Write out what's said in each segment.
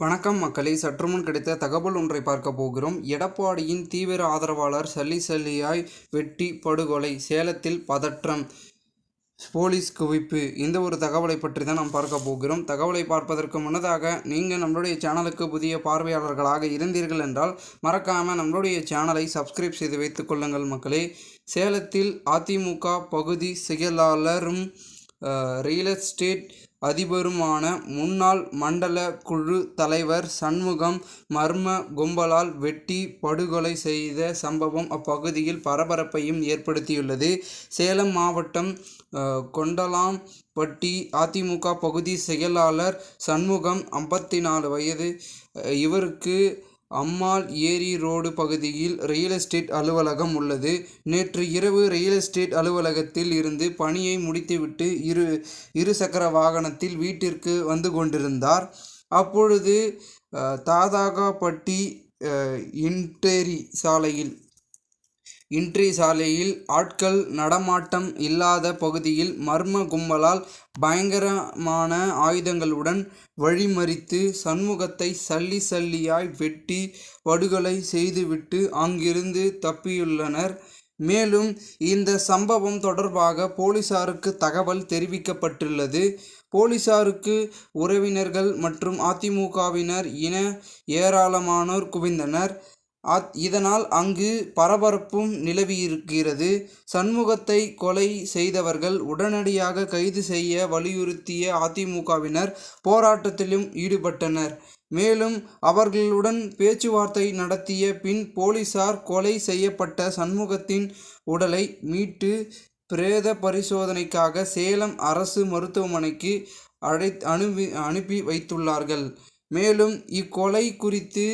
வணக்கம் மக்களே. சற்றுமுன் கிடைத்த தகவல் ஒன்றை பார்க்க போகிறோம். எடப்பாடியின் தீவிர ஆதரவாளர் சல்லி சல்லியாய் வெட்டி படுகொலை சேலத்தில் பதற்றம் போலீஸ் குவிப்பு இந்த ஒரு தகவலை பற்றி தான் நாம் பார்க்க போகிறோம். தகவலை பார்ப்பதற்கு முன்னதாக நீங்கள் நம்மளுடைய சேனலுக்கு புதிய பார்வையாளர்களாக இருந்தீர்கள் என்றால் மறக்காமல் நம்மளுடைய சேனலை சப்ஸ்கிரைப் செய்து வைத்துக் கொள்ளுங்கள் மக்களே. சேலத்தில் அதிமுக பகுதி செயலாளரும் ரியல் எஸ்டேட் அதிபருமான முன்னாள் மண்டல குழு தலைவர் சண்முகம் மர்ம கும்பலால் வெட்டி படுகொலை செய்த சம்பவம் அப்பகுதியில் பரபரப்பையும் ஏற்படுத்தியுள்ளது. சேலம் மாவட்டம் கொண்டலாம்பட்டி அதிமுக பகுதி செயலாளர் சண்முகம் ஐம்பத்தி நாலு வயது. இவருக்கு அம்மாள் ஏரி ரோடு பகுதியில் ரியல் எஸ்டேட் அலுவலகம் உள்ளது. நேற்று இரவு ரியல் எஸ்டேட் அலுவலகத்தில் இருந்து பணியை முடித்துவிட்டு இரு இருசக்கர வாகனத்தில் வீட்டிற்கு வந்து கொண்டிருந்தார். அப்பொழுது தாதாகாப்பட்டி இன்டேரி சாலையில் இன்றி சாலையில் ஆட்கள் நடமாட்டம் இல்லாத பகுதியில் மர்ம கும்பலால் பயங்கரமான ஆயுதங்களுடன் வழிமறித்து சண்முகத்தை சல்லி சல்லியாய் வெட்டி படுகொலை செய்துவிட்டு அங்கிருந்து தப்பியுள்ளனர். மேலும் இந்த சம்பவம் தொடர்பாக போலீசாருக்கு தகவல் தெரிவிக்கப்பட்டுள்ளது. போலீசாருக்கு உறவினர்கள் மற்றும் அதிமுகவினர் இன ஏராளமானோர் குவிந்தனர். அத் இதனால் அங்கு பரபரப்பும் நிலவியிருக்கிறது. சண்முகத்தை கொலை செய்தவர்கள் உடனடியாக கைது செய்ய வலியுறுத்திய அதிமுகவினர் போராட்டத்திலும் ஈடுபட்டனர். மேலும் அவர்களுடன் பேச்சுவார்த்தை நடத்திய பின் போலீசார் கொலை செய்யப்பட்ட சண்முகத்தின் உடலை மீட்டு பிரேத பரிசோதனைக்காக சேலம் அரசு மருத்துவமனைக்கு அழை அனுப்பி அனுப்பி வைத்துள்ளார்கள். மேலும் இக்கொலை குறித்து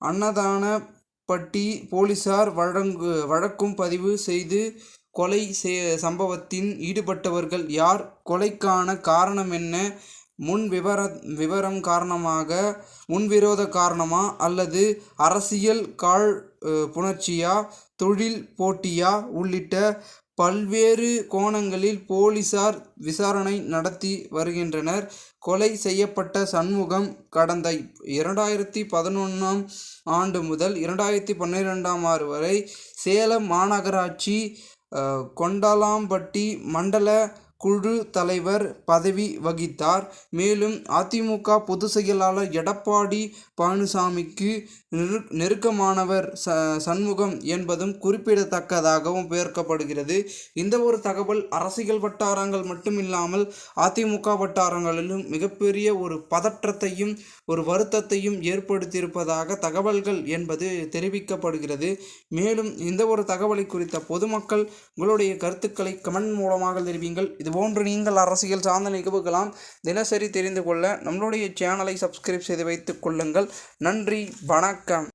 அன்னதான பட்டி போலீசார் வழங்கு வழக்கும் பதிவு செய்து கொலை செய் சம்பவத்தின் ஈடுபட்டவர்கள் யார்? கொலைக்கான காரணம் என்ன? முன் விவர விவரம் காரணமாக முன்விரோத காரணமா? அல்லது அரசியல் காழ் புணர்ச்சியா? தொழில் போட்டியா? உள்ளிட்ட பல்வேறு கோணங்களில் போலீசார் விசாரணை நடத்தி வருகின்றனர். கொலை செய்யப்பட்ட சண்முகம் கடந்த இரண்டாயிரத்தி பதினொன்றாம் ஆண்டு முதல் இரண்டாயிரத்தி பன்னிரெண்டாம் ஆறு வரை சேலம் மாநகராட்சி கொண்டலாம்பட்டி மண்டல குழு தலைவர் பதவி வகித்தார். மேலும் அதிமுக பொதுச் செயலாளர் எடப்பாடி பழனிசாமிக்கு நெரு நெருக்கமானவர் ச சண்முகம் என்பதும் குறிப்பிடத்தக்கதாகவும் பெயர்க்கப்படுகிறது இந்த ஒரு தகவல் அரசியல் வட்டாரங்கள் மட்டுமில்லாமல் அதிமுக வட்டாரங்களிலும் மிகப்பெரிய ஒரு பதற்றத்தையும் ஒரு வருத்தத்தையும் ஏற்படுத்தியிருப்பதாக தகவல்கள் என்பது தெரிவிக்கப்படுகிறது. மேலும் இந்த ஒரு தகவலை குறித்த பொதுமக்கள் உங்களுடைய கருத்துக்களை கமெண்ட் மூலமாக தெரிவிங்கள். போன்று நீங்கள் அரசியல் சார்ந்த நிகழ்வுகளாம் தினசரி தெரிந்து கொள்ள நம்மளுடைய சேனலை சப்ஸ்கிரைப் செய்து வைத்துக் கொள்ளுங்கள். நன்றி வணக்கம்.